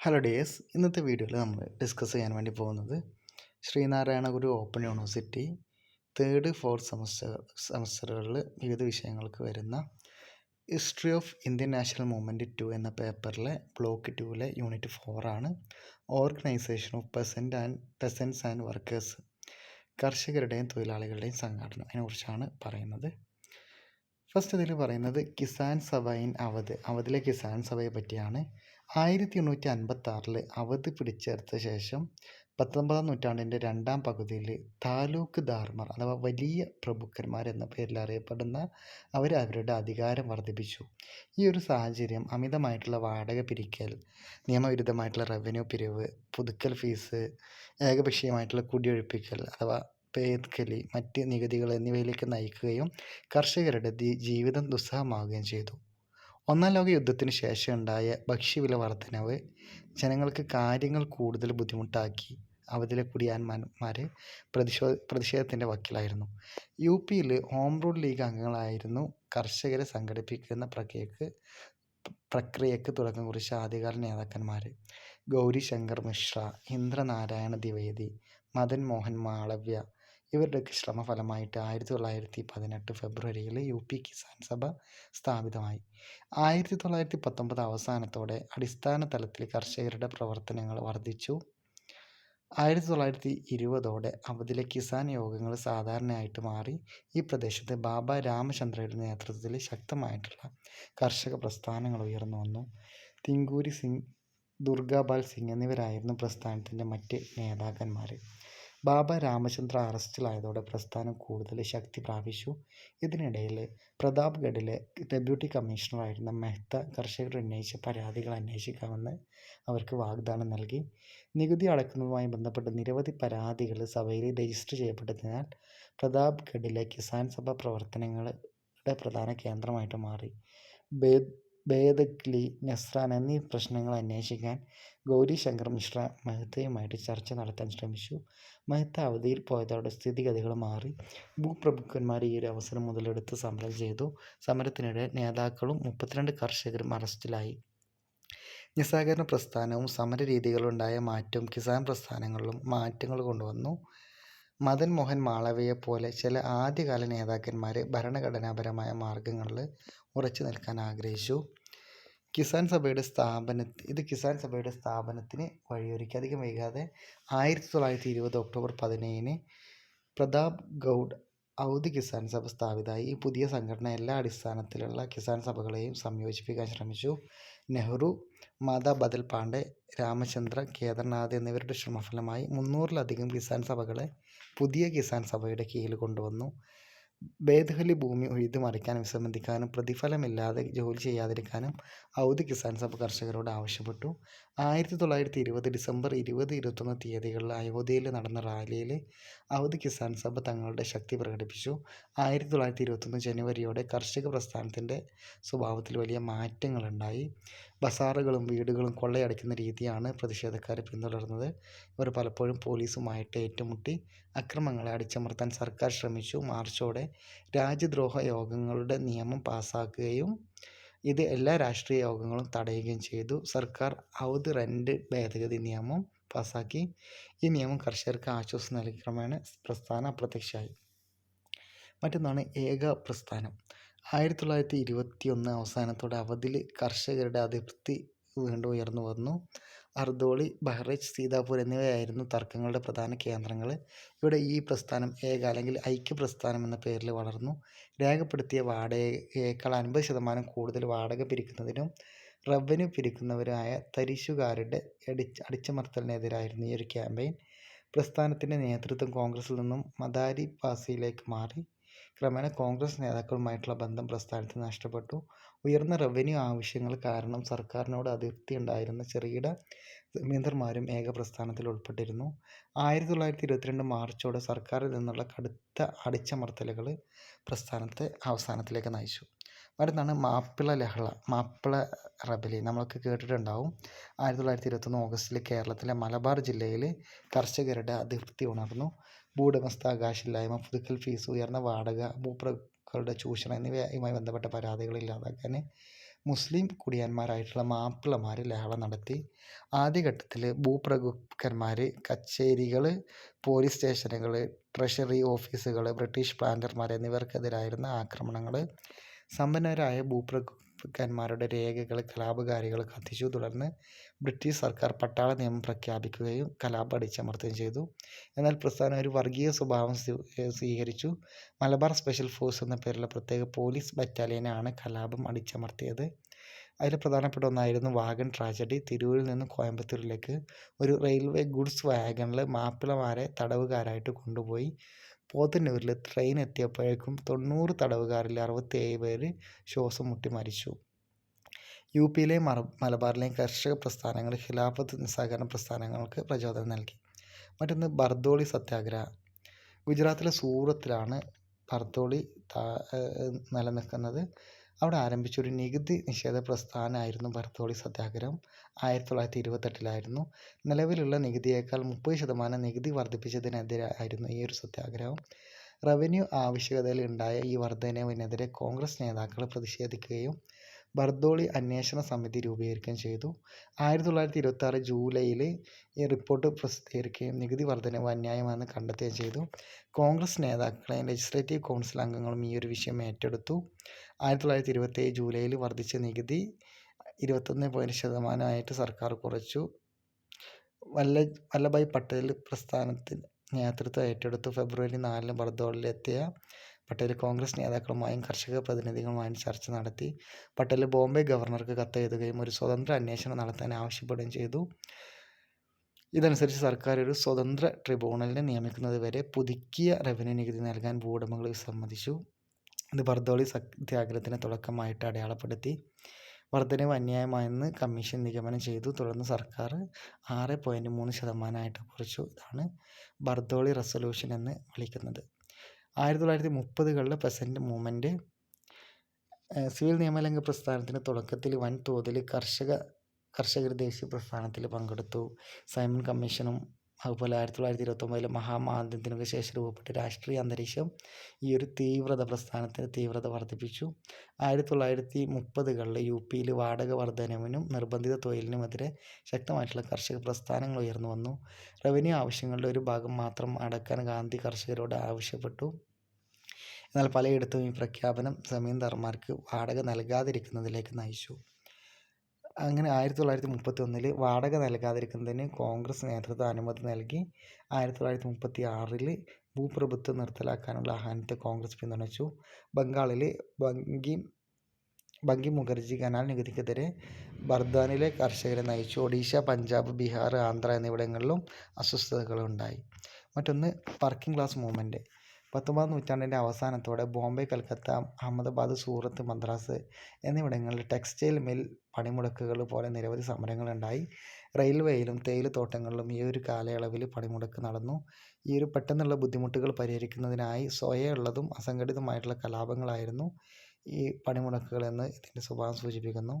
Hello days ഇന്നത്തെ വീഡിയോയിൽ നമ്മൾ ഡിസ്കസ് ചെയ്യാൻ വേണ്ടി പോകുന്നത് Sree Narayana Guru open university third fourth semester സെമസ്റ്ററുകളിൽ വിവിധ വിഷയങ്ങൾക്ക് വരുന്ന history of Indian national movement two എന്ന പേപ്പറിലെ ബ്ലോക്ക് ടുവിലെ unit ഫോറാണ് organisation of peasant and peasants and workers കർഷകരുടെയും തൊഴിലാളികളുടെയും സംഘടന. അതിനെക്കുറിച്ചാണ് പറയുന്നത്. ഫസ്റ്റ് ഇതിൽ പറയുന്നത് കിസാൻ സഭ ഇൻ അവധ് അവധിലെ കിസാൻ സഭയെ പറ്റിയാണ്. ആയിരത്തി എണ്ണൂറ്റി അൻപത്തി ആറിൽ അവധ് പിടിച്ചെടുത്ത ശേഷം പത്തൊമ്പതാം നൂറ്റാണ്ടിന്റെ രണ്ടാം പകുതിയിൽ താലൂക്ക് ധാർമർ അഥവാ വലിയ പ്രഭുക്കന്മാർ എന്ന പേരിൽ അറിയപ്പെടുന്ന അവർ അവരുടെ അധികാരം വർദ്ധിപ്പിച്ചു. ഈ ഒരു സാഹചര്യം അമിതമായിട്ടുള്ള വാടക പിരിക്കൽ നിയമവിരുദ്ധമായിട്ടുള്ള റവന്യൂ പിരിവ് പുതുക്കൽ ഫീസ് ഏകപക്ഷീയമായിട്ടുള്ള കുടിയൊഴിപ്പിക്കൽ അഥവാ പേത്കലി മറ്റ് നികുതികൾ എന്നിവയിലേക്ക് നയിക്കുകയും കർഷകരുടെ ജീവിതം ദുസ്സഹമാവുകയും ചെയ്തു. ഒന്നാം ലോക യുദ്ധത്തിന് ശേഷം ഉണ്ടായ ഭക്ഷ്യവില വർധനവ് ജനങ്ങൾക്ക് കാര്യങ്ങൾ കൂടുതൽ ബുദ്ധിമുട്ടാക്കി. അവധിലെ കുടിയാന്മാന്മാരെ പ്രതിഷോ പ്രതിഷേധത്തിന്റെ വക്കിലായിരുന്നു. യു പിയിൽ ഹോം റൂൾ ലീഗ് അംഗങ്ങളായിരുന്നു കർഷകരെ സംഘടിപ്പിക്കുന്ന പ്രക്രിയക്ക് പ്രക്രിയക്ക് തുടക്കം കുറിച്ച ആദ്യകാല നേതാക്കന്മാർ ഗൗരി ശങ്കർ മിശ്ര ഇന്ദ്രനാരായണ ദ്വിവേദി മദൻ മോഹൻ മാളവ്യ ഇവരുടെയൊക്കെ ശ്രമഫലമായിട്ട് ആയിരത്തി തൊള്ളായിരത്തി പതിനെട്ട് ഫെബ്രുവരിയിൽ യു പി കിസാൻ സഭ സ്ഥാപിതമായി. ആയിരത്തി തൊള്ളായിരത്തി പത്തൊമ്പത് അവസാനത്തോടെ അടിസ്ഥാന തലത്തിൽ കർഷകരുടെ പ്രവർത്തനങ്ങൾ വർദ്ധിച്ചു. ആയിരത്തി തൊള്ളായിരത്തി ഇരുപതോടെ അവധിലെ കിസാൻ യോഗങ്ങൾ സാധാരണയായിട്ട് മാറി. ഈ പ്രദേശത്ത് ബാബ രാമചന്ദ്രയുടെ നേതൃത്വത്തിൽ ശക്തമായിട്ടുള്ള കർഷക പ്രസ്ഥാനങ്ങൾ ഉയർന്നു വന്നു. തിങ്കൂരി സിംഗ് ദുർഗാപാൽ സിംഗ് എന്നിവരായിരുന്നു പ്രസ്ഥാനത്തിന്റെ മറ്റ് നേതാക്കന്മാർ ബാബ രാമചന്ദ്ര അറസ്റ്റിലായതോടെ പ്രസ്ഥാനം കൂടുതൽ ശക്തി പ്രാപിച്ചു. ഇതിനിടയിൽ പ്രതാപ്ഗഡിലെ ഡെപ്യൂട്ടി കമ്മീഷണറായിരുന്ന മെഹ്ത കർഷകർ ഉന്നയിച്ച പരാതികൾ അന്വേഷിക്കാമെന്ന് അവർക്ക് വാഗ്ദാനം നൽകി. നികുതി അടക്കുന്നതുമായി ബന്ധപ്പെട്ട് നിരവധി പരാതികൾ സഭയിൽ രജിസ്റ്റർ ചെയ്യപ്പെട്ടതിനാൽ പ്രതാപ്ഗഡിലെ കിസാൻ സഭ പ്രവർത്തനങ്ങളുടെ പ്രധാന കേന്ദ്രമായിട്ട് മാറി. ബേദഗ്ലി നസ്രാൻ എന്നീ പ്രശ്നങ്ങൾ അന്വേഷിക്കാൻ ഗൗരിശങ്കർ മിശ്ര മെഹ്തയുമായിട്ട് ചർച്ച നടത്താൻ ശ്രമിച്ചു. മെഹ്ത അവധിയിൽ പോയതോടെ സ്ഥിതിഗതികൾ മാറി. ഭൂപ്രഭുക്കന്മാർ ഈ ഒരു അവസരം മുതലെടുത്ത് സമരം ചെയ്തു. സമരത്തിനിടെ നേതാക്കളും മുപ്പത്തിരണ്ട് കർഷകരും അറസ്റ്റിലായി. നിസ്സഹകരണ പ്രസ്ഥാനവും സമര രീതികളുണ്ടായ മാറ്റവും കിസാൻ പ്രസ്ഥാനങ്ങളിലും മാറ്റങ്ങൾ കൊണ്ടുവന്നു. മദൻ മോഹൻ മാളവയെ പോലെ ചില ആദ്യകാല നേതാക്കന്മാർ ഭരണഘടനാപരമായ മാർഗങ്ങളിൽ ഉറച്ചു നിൽക്കാൻ ആഗ്രഹിച്ചു. കിസാൻ സഭയുടെ സ്ഥാപന ഇത് കിസാൻ സഭയുടെ സ്ഥാപനത്തിന് വഴിയൊരുക്കി. അധികം വൈകാതെ ആയിരത്തി തൊള്ളായിരത്തി ഇരുപത് ഒക്ടോബർ പതിനേഴിന് പ്രതാപ് ഗൗഡ് ഔദ് കിസാൻ സഭ സ്ഥാപിതമായി. ഈ പുതിയ സംഘടന എല്ലാ അടിസ്ഥാനത്തിലുള്ള കിസാൻ സഭകളെയും സംയോജിപ്പിക്കാൻ ശ്രമിച്ചു. നെഹ്റു മാതാ ബദൽ പാണ്ഡെ രാമചന്ദ്ര കേദർനാഥ് എന്നിവരുടെ ശ്രമഫലമായി മുന്നൂറിലധികം കിസാൻ സഭകളെ പുതിയ കിസാൻ സഭയുടെ കീഴിൽ കൊണ്ടുവന്നു. ഭേദഗതി ഭൂമി ഉഴുതുമറിക്കാനും വിസമ്മതിക്കാനും പ്രതിഫലമില്ലാതെ ജോലി ചെയ്യാതിരിക്കാനും ഔദ്യ കിസാൻ സഭ കർഷകരോട് ആവശ്യപ്പെട്ടു. ആയിരത്തി തൊള്ളായിരത്തി ഇരുപത് ഡിസംബർ ഇരുപത് ഇരുപത്തൊന്ന് തീയതികളിൽ അയോധ്യയിൽ നടന്ന റാലിയിൽ ഔദ്യ കിസാൻ സഭ തങ്ങളുടെ ശക്തി പ്രകടിപ്പിച്ചു. ആയിരത്തി തൊള്ളായിരത്തി ഇരുപത്തൊന്ന് ജനുവരിയോടെ കർഷക പ്രസ്ഥാനത്തിന്റെ സ്വഭാവത്തിൽ വലിയ മാറ്റങ്ങളുണ്ടായി. ബസാറുകളും വീടുകളും കൊള്ളയടിക്കുന്ന രീതിയാണ് പ്രതിഷേധക്കാർ പിന്തുടർന്നത്. ഇവർ പലപ്പോഴും പോലീസുമായിട്ട് ഏറ്റുമുട്ടി. അക്രമങ്ങളെ അടിച്ചമർത്താൻ സർക്കാർ ശ്രമിച്ചു. മാർച്ചോടെ രാജ്യദ്രോഹ യോഗങ്ങളുടെ നിയമം പാസാക്കുകയും ഇത് എല്ലാ രാഷ്ട്രീയ യോഗങ്ങളും തടയുകയും ചെയ്തു. സർക്കാർ ഔദ് റെൻഡ് ഭേദഗതി നിയമം പാസാക്കി. ഈ നിയമം കർഷകർക്ക് ആശ്വാസം നൽകി പ്രസ്ഥാനം അപ്രത്യക്ഷമായി. മറ്റൊന്നാണ് ഏക പ്രസ്ഥാനം. ആയിരത്തി തൊള്ളായിരത്തി ഇരുപത്തി ഒന്ന് അവസാനത്തോടെ അവധിൽ കർഷകരുടെ അതിർത്തി വീണ്ടും ഉയർന്നു വന്നു. അർദോളി ബഹ്റൈച്ച് സീതാപൂർ എന്നിവയായിരുന്നു തർക്കങ്ങളുടെ പ്രധാന കേന്ദ്രങ്ങൾ ഇവിടെ ഈ പ്രസ്ഥാനം ഏക അല്ലെങ്കിൽ ഐക്യ പ്രസ്ഥാനം എന്ന പേരിൽ വളർന്നു. രേഖപ്പെടുത്തിയ വാടകയേക്കാൾ അൻപത് ശതമാനം കൂടുതൽ വാടക പിരിക്കുന്നതിനും റവന്യൂ പിരിക്കുന്നവരായ തരിശുകാരുടെ അടിച്ച് അടിച്ചമർത്തലിനെതിരായിരുന്നു ഈ ഒരു ക്യാമ്പയിൻ പ്രസ്ഥാനത്തിന്റെ നേതൃത്വം കോൺഗ്രസിൽ നിന്നും മദാരി പാസിയിലേക്ക് മാറി. ക്രമേണ കോൺഗ്രസ് നേതാക്കളുമായിട്ടുള്ള ബന്ധം പ്രസ്ഥാനത്തിന് നഷ്ടപ്പെട്ടു. ഉയർന്ന റവന്യൂ ആവശ്യങ്ങൾ കാരണം സർക്കാരിനോട് അതിർത്തി ഉണ്ടായിരുന്ന ചെറുകിട ജമീന്ദർമാരും ഏക പ്രസ്ഥാനത്തിൽ ഉൾപ്പെട്ടിരുന്നു. ആയിരത്തി തൊള്ളായിരത്തി ഇരുപത്തിരണ്ട് മാർച്ചോടെ സർക്കാരിൽ നിന്നുള്ള കടുത്ത അടിച്ചമർത്തലുകൾ പ്രസ്ഥാനത്തെ അവസാനത്തിലേക്ക് നയിച്ചു. മറ്റൊന്നാണ് മാപ്പിള ലഹള മാപ്പിള റബലി. നമ്മളൊക്കെ കേട്ടിട്ടുണ്ടാവും. ആയിരത്തി തൊള്ളായിരത്തി ഇരുപത്തൊന്ന് ഓഗസ്റ്റിൽ കേരളത്തിലെ മലബാർ ജില്ലയിൽ കർഷകരുടെ അതിർത്തി ഉണർന്നു. ഭൂവുടമസ്ഥാവകാശമില്ലായ്മ പുതുക്കൽ ഫീസ് ഉയർന്ന വാടക ഭൂപ്രഭുക്കളുടെ ചൂഷണം എന്നിവയുമായി ബന്ധപ്പെട്ട പരാതികൾ ഇല്ലാതാക്കാൻ മുസ്ലിം കുടിയാന്മാരായിട്ടുള്ള മാപ്പിളമാർ ലഹള നടത്തി. ആദ്യഘട്ടത്തിൽ ഭൂപ്രഭുക്കന്മാർ കച്ചേരികൾ പോലീസ് സ്റ്റേഷനുകൾ ട്രഷറി ഓഫീസുകൾ ബ്രിട്ടീഷ് പ്ലാന്റർമാർ എന്നിവർക്കെതിരായിരുന്ന ആക്രമണങ്ങൾ സമ്പന്നരായ ഭൂപ്രഭുക്കന്മാരുടെ രേഖകൾ കലാപകാരികൾ കത്തിച്ചു തുടർന്ന് ബ്രിട്ടീഷ് സർക്കാർ പട്ടാള നിയമം പ്രഖ്യാപിക്കുകയും കലാപം അടിച്ചമർത്തുകയും ചെയ്തു. എന്നാൽ പ്രസ്ഥാനം ഒരു വർഗീയ സ്വഭാവം സ്വീകരിച്ചു. മലബാർ സ്പെഷ്യൽ ഫോഴ്സ് എന്ന പേരുള്ള പ്രത്യേക പോലീസ് ബറ്റാലിയനാണ് കലാപം അടിച്ചമർത്തിയത്. അതിൽ പ്രധാനപ്പെട്ട ഒന്നായിരുന്നു വാഗൺ ട്രാജഡി. തിരൂരിൽ നിന്ന് കോയമ്പത്തൂരിലേക്ക് ഒരു റെയിൽവേ ഗുഡ്സ് വാഗണിൽ മാപ്പിളമാരെ തടവുകാരായിട്ട് കൊണ്ടുപോയി. പോത്തന്നൂരിൽ ട്രെയിൻ എത്തിയപ്പോഴേക്കും തൊണ്ണൂറ് തടവുകാരിൽ അറുപത്തിയേഴ് പേര് ശ്വാസം മുട്ടി മരിച്ചു. യു പിയിലെയും മലബാറിലെയും കർഷക പ്രസ്ഥാനങ്ങൾ ഖിലാഫത്ത് നിസ്സഹകരണ പ്രസ്ഥാനങ്ങൾക്ക് പ്രചോദനം നൽകി. മറ്റൊന്ന് ബർദോളി സത്യാഗ്രഹ. ഗുജറാത്തിലെ സൂറത്തിലാണ് ബർദോളി നിലനിൽക്കുന്നത്. അവിടെ ആരംഭിച്ച ഒരു നികുതി നിഷേധ പ്രസ്ഥാനമായിരുന്നു ബർദോളി സത്യാഗ്രഹം. ആയിരത്തി തൊള്ളായിരത്തി ഇരുപത്തെട്ടിലായിരുന്നു നിലവിലുള്ള നികുതിയേക്കാൾ മുപ്പത് ശതമാനം നികുതി വർദ്ധിപ്പിച്ചതിനെതിരായിരുന്നു ഈ ഒരു സത്യാഗ്രഹം. റവന്യൂ ആവശ്യകതയിൽ ഉണ്ടായ ഈ വർധനവിനെതിരെ കോൺഗ്രസ് നേതാക്കൾ പ്രതിഷേധിക്കുകയും ബർദോളി അന്വേഷണ സമിതി രൂപീകരിക്കുകയും ചെയ്തു. ആയിരത്തി തൊള്ളായിരത്തി ഇരുപത്തി ജൂലൈയിൽ ഈ റിപ്പോർട്ട് പ്രസിദ്ധീകരിക്കുകയും നികുതി വർധനവ് അന്യായമാണെന്ന് കണ്ടെത്തുകയും ചെയ്തു. കോൺഗ്രസ് നേതാക്കളെയും ലെജിസ്ലേറ്റീവ് കൗൺസിൽ അംഗങ്ങളും ഈ ഒരു വിഷയം ഏറ്റെടുത്തു. ആയിരത്തി തൊള്ളായിരത്തി ഇരുപത്തേഴ് ജൂലൈയിൽ വർദ്ധിച്ച നികുതി ഇരുപത്തൊന്ന് പോയിന്റ് ശതമാനമായിട്ട് സർക്കാർ കുറച്ചു. വല്ല വല്ലഭായ് പട്ടേൽ പ്രസ്ഥാനത്തിന് നേതൃത്വം ഏറ്റെടുത്തു. ഫെബ്രുവരി നാലിന് ബർദോളിലെത്തിയ പട്ടേൽ കോൺഗ്രസ് നേതാക്കളുമായും കർഷക പ്രതിനിധികളുമായും ചർച്ച നടത്തി. പട്ടേൽ ബോംബെ ഗവർണർക്ക് കത്തെഴുതുകയും ഒരു സ്വതന്ത്ര അന്വേഷണം നടത്താൻ ആവശ്യപ്പെടുകയും ചെയ്തു. ഇതനുസരിച്ച് സർക്കാർ ഒരു സ്വതന്ത്ര ട്രിബ്യൂണലിനെ നിയമിക്കുന്നത് വരെ പുതുക്കിയ റവന്യൂ നികുതി നൽകാൻ ഭൂവുടമകൾ സമ്മതിച്ചു. ഇത് ബർദോളി സത്യാഗ്രഹത്തിന് തുടക്കമായിട്ട് അടയാളപ്പെടുത്തി. വർധനവ് അന്യായമായെന്ന് കമ്മീഷൻ നിഗമനം ചെയ്തു. തുടർന്ന് സർക്കാർ ആറ് പോയിന്റ് മൂന്ന് ശതമാനമായിട്ട് കുറച്ചു. ഇതാണ് ബർദോളി റെസൊല്യൂഷൻ എന്ന് വിളിക്കുന്നത്. ആയിരത്തി തൊള്ളായിരത്തി മുപ്പതുകളിലെ പെസന്റ് മൂവ്മെന്റ് സിവിൽ നിയമലംഘന പ്രസ്ഥാനത്തിന്റെ തുടക്കത്തിൽ വൻതോതിൽ കർഷക കർഷകർ ദേശീയ പ്രസ്ഥാനത്തിൽ പങ്കെടുത്തു. സൈമൺ കമ്മീഷനും അതുപോലെ ആയിരത്തി തൊള്ളായിരത്തി ഇരുപത്തൊമ്പതിലെ മഹാമാന്ദ്യത്തിനൊക്കെ ശേഷം രൂപപ്പെട്ട രാഷ്ട്രീയ അന്തരീക്ഷം ഈ ഒരു തീവ്രത പ്രസ്ഥാനത്തിന് തീവ്രത വർദ്ധിപ്പിച്ചു. ആയിരത്തി തൊള്ളായിരത്തി മുപ്പതുകളിൽ യു പിയിൽ വാടക വർധനവിനും നിർബന്ധിത തൊഴിലിനുമെതിരെ ശക്തമായിട്ടുള്ള കർഷക പ്രസ്ഥാനങ്ങൾ ഉയർന്നു വന്നു. റവന്യൂ ആവശ്യങ്ങളുടെ ഒരു ഭാഗം മാത്രം അടക്കാൻ ഗാന്ധി കർഷകരോട് ആവശ്യപ്പെട്ടു. എന്നാൽ പലയിടത്തും ഈ പ്രഖ്യാപനം ജമീന്ദാർമാർക്ക് വാടക നൽകാതിരിക്കുന്നതിലേക്ക് നയിച്ചു. അങ്ങനെ ആയിരത്തി തൊള്ളായിരത്തി മുപ്പത്തി ഒന്നിൽ വാടക നൽകാതിരിക്കുന്നതിന് കോൺഗ്രസ് നേതൃത്വം അനുമതി നൽകി. ആയിരത്തി തൊള്ളായിരത്തി മുപ്പത്തി ആറിൽ ഭൂപ്രഭുത്വം നിർത്തലാക്കാനുള്ള ആഹ്വാനത്തെ കോൺഗ്രസ് പിന്തുണച്ചു. ബംഗാളിൽ ബങ്കി ബങ്കി മുഖർജി കനാൽ നികുതിക്കെതിരെ ബർദാനിലെ കർഷകരെ നയിച്ചു. ഒഡീഷ പഞ്ചാബ് ബീഹാർ ആന്ധ്ര എന്നിവിടങ്ങളിലും അസ്വസ്ഥതകളുണ്ടായി. മറ്റൊന്ന് വർക്കിംഗ് ക്ലാസ് മൂവ്മെന്റ് പത്തൊമ്പതാം നൂറ്റാണ്ടിന്റെ അവസാനത്തോടെ ബോംബെ കൽക്കത്ത അഹമ്മദാബാദ് സൂറത്ത് മദ്രാസ് എന്നിവിടങ്ങളിൽ ടെക്സ്റ്റൈൽ മിൽ പണിമുടക്കുകൾ പോലെ നിരവധി സമരങ്ങളുണ്ടായി. റെയിൽവേയിലും തേയിലത്തോട്ടങ്ങളിലും ഈ ഒരു കാലയളവിൽ പണിമുടക്ക് നടന്നു. ഈ ഒരു പെട്ടെന്നുള്ള ബുദ്ധിമുട്ടുകൾ പരിഹരിക്കുന്നതിനായി സ്വയമുള്ളതും അസംഘടിതമായിട്ടുള്ള കലാപങ്ങളായിരുന്നു ഈ പണിമുടക്കുകൾ എന്ന് ഇതിന്റെ സ്വഭാവം സൂചിപ്പിക്കുന്നു.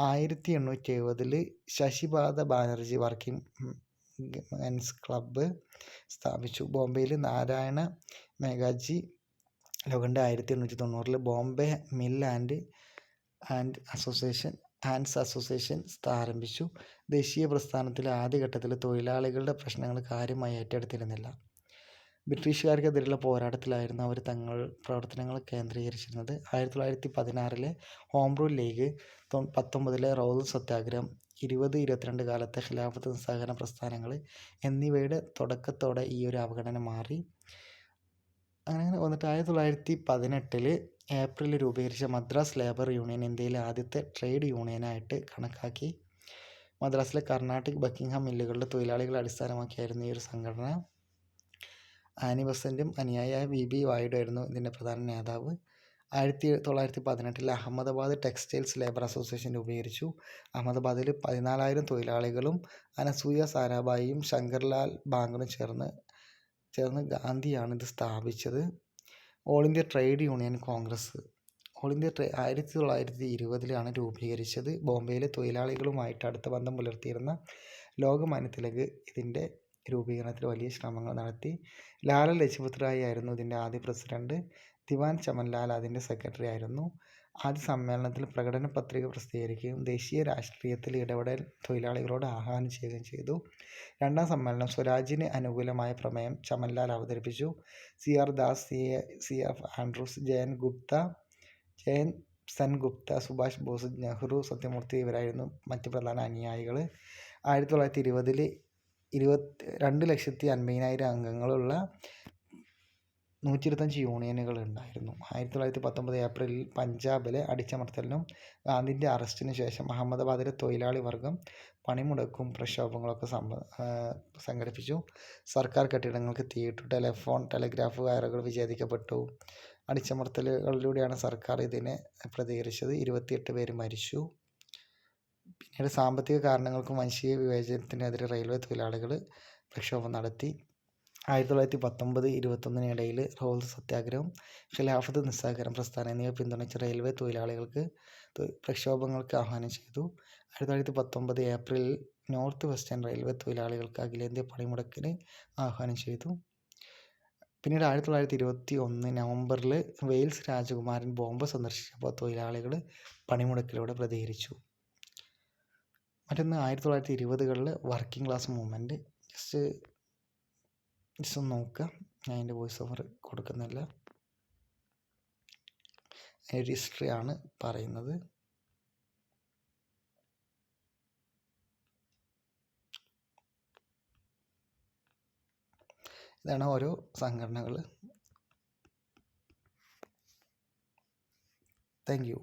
ആയിരത്തി എണ്ണൂറ്റി എഴുപതിൽ Sasipada Banerjee working men's club സ്ഥാപിച്ചു. ബോംബെയിൽ നാരായണ മേഘാജി ലോഖണ്ഡെ ആയിരത്തി എണ്ണൂറ്റി തൊണ്ണൂറിൽ Bombay mill and and association hands association ആരംഭിച്ചു ദേശീയ പ്രസ്ഥാനത്തിലെ ആദ്യഘട്ടത്തിൽ തൊഴിലാളികളുടെ പ്രശ്നങ്ങൾ കാര്യമായി ഏറ്റെടുത്തിരുന്നില്ല. ബ്രിട്ടീഷുകാർക്കെതിരെയുള്ള പോരാട്ടത്തിലായിരുന്നു അവർ തങ്ങൾ പ്രവർത്തനങ്ങൾ കേന്ദ്രീകരിച്ചിരുന്നത്. ആയിരത്തി തൊള്ളായിരത്തി പതിനാറിലെ ഹോം റൂൾ ലീഗ് പത്തൊമ്പതിലെ റോഡ് സത്യാഗ്രഹം ഇരുപത് ഇരുപത്തിരണ്ട് കാലത്തെ ഖിലാഫത്ത് സഹകരണ പ്രസ്ഥാനങ്ങൾ എന്നിവയുടെ തുടക്കത്തോടെ ഈ ഒരു അവഗണന മാറി. അങ്ങനെ വന്നിട്ട് ആയിരത്തി തൊള്ളായിരത്തി പതിനെട്ടിൽ ഏപ്രിലിൽ രൂപീകരിച്ച മദ്രാസ് ലേബർ യൂണിയൻ ഇന്ത്യയിലെ ആദ്യത്തെ ട്രേഡ് യൂണിയനായിട്ട് കണക്കാക്കി. മദ്രാസിലെ കർണാട്ടിക് ബക്കിംഗ്ഹാം മില്ലുകളുടെ തൊഴിലാളികളെ അടിസ്ഥാനമാക്കിയായിരുന്നു ഈ ഒരു സംഘടന. ആനി ബസന്റും അനുയായിയായ വി ബി വായുഡായിരുന്നു ഇതിന്റെ പ്രധാന നേതാവ്. ആയിരത്തി തൊള്ളായിരത്തി പതിനെട്ടിൽ അഹമ്മദാബാദ് ടെക്സ്റ്റൈൽസ് ലേബർ അസോസിയേഷൻ രൂപീകരിച്ചു. അഹമ്മദാബാദിൽ പതിനാലായിരം തൊഴിലാളികളും അനസൂയ സാരാഭായിയും ശങ്കർലാൽ ബാങ്കറും ചേർന്ന് ചേർന്ന് ഗാന്ധിയാണ് ഇത് സ്ഥാപിച്ചത്. All India trade union congress all India tray ആയിരത്തി തൊള്ളായിരത്തി ഇരുപതിലാണ് രൂപീകരിച്ചത്. ബോംബെയിലെ തൊഴിലാളികളുമായിട്ട് അടുത്ത ബന്ധം പുലർത്തിയിരുന്ന ലോകമാന്യ തിലക് ഇതിന്റെ രൂപീകരണത്തിൽ വലിയ ശ്രമങ്ങൾ നടത്തി ലാല ലജ്പത് റായ് ആയിരുന്നു ഇതിന്റെ ആദ്യ പ്രസിഡന്റ് ദിവാൻ ചമൻലാൽ അതിന്റെ സെക്രട്ടറി ആയിരുന്നു ആദ്യ സമ്മേളനത്തിൽ പ്രകടന പത്രിക പ്രസിദ്ധീകരിക്കുകയും ദേശീയ രാഷ്ട്രീയത്തിൽ ഇടപെടൽ തൊഴിലാളികളോട് ആഹ്വാനം ചെയ്യുകയും ചെയ്തു. രണ്ടാം സമ്മേളനം സ്വരാജിന് അനുകൂലമായ പ്രമേയം ചമൻലാൽ അവതരിപ്പിച്ചു. C. R. Das, C. A C F. Andrews, Jayan Sengupta, Subhash Bose, Nehru, Satyamurthy ഇവരായിരുന്നു മറ്റ് പ്രധാന അനുയായികൾ. ആയിരത്തി തൊള്ളായിരത്തി ഇരുപതിൽ രണ്ട് ലക്ഷത്തി അൻപതിനായിരം അംഗങ്ങളുള്ള നൂറ്റിയിരുപത്തഞ്ച് യൂണിയനുകൾ ഉണ്ടായിരുന്നു. ആയിരത്തി തൊള്ളായിരത്തി പത്തൊമ്പത് ഏപ്രിലിൽ പഞ്ചാബിലെ അടിച്ചമർത്തലിനും ഗാന്ധിന്റെ അറസ്റ്റിനു ശേഷം അഹമ്മദാബാദിലെ തൊഴിലാളി വർഗം പണിമുടക്കും പ്രക്ഷോഭങ്ങളൊക്കെ സംഘടിപ്പിച്ചു. സർക്കാർ കെട്ടിടങ്ങൾക്ക് തീയിട്ടു. ടെലിഫോൺ, ടെലിഗ്രാഫ് വയറുകൾ വിച്ഛേദിക്കപ്പെട്ടു. അടിച്ചമർത്തലുകളിലൂടെയാണ് സർക്കാർ ഇതിനെ പ്രതികരിച്ചത്. ഇരുപത്തിയെട്ട് പേര് മരിച്ചു. പിന്നീട് സാമ്പത്തിക കാരണങ്ങൾക്കും വംശീയ വിവേചനത്തിനെതിരെ റെയിൽവേ തൊഴിലാളികൾ പ്രക്ഷോഭം നടത്തി. ആയിരത്തി തൊള്ളായിരത്തി പത്തൊമ്പത് ഇരുപത്തൊന്നിനിടയിൽ റോൾ സത്യാഗ്രഹം, ഖിലാഫത്ത് നിസ്സഹകരണ പ്രസ്ഥാനം എന്നിവ പിന്തുണച്ച് റെയിൽവേ തൊഴിലാളികൾക്ക് പ്രക്ഷോഭങ്ങൾക്ക് ആഹ്വാനം ചെയ്തു. ആയിരത്തി തൊള്ളായിരത്തി പത്തൊമ്പത് ഏപ്രിലിൽ നോർത്ത് വെസ്റ്റേൺ റെയിൽവേ തൊഴിലാളികൾക്ക് അഖിലേന്ത്യാ പണിമുടക്കിന് ആഹ്വാനം ചെയ്തു. പിന്നീട് ആയിരത്തി തൊള്ളായിരത്തി ഇരുപത്തി ഒന്ന് നവംബറിൽ വെയിൽസ് രാജകുമാരൻ ബോംബെ സന്ദർശിച്ചപ്പോൾ തൊഴിലാളികൾ പണിമുടക്കിലൂടെ പ്രതികരിച്ചു. മറ്റൊന്ന് ആയിരത്തി തൊള്ളായിരത്തി ഇരുപതുകളിൽ working class movement. Just just ഒന്ന് നോക്കുക. ഞാൻ അതിന്റെ വോയിസ് ഓവർ കൊടുക്കുന്നില്ല. അതിന്റെ ഹിസ്റ്ററി ആണ് പറയുന്നത്. ഇതാണ് ഓരോ സംഘടനകൾ. Thank you.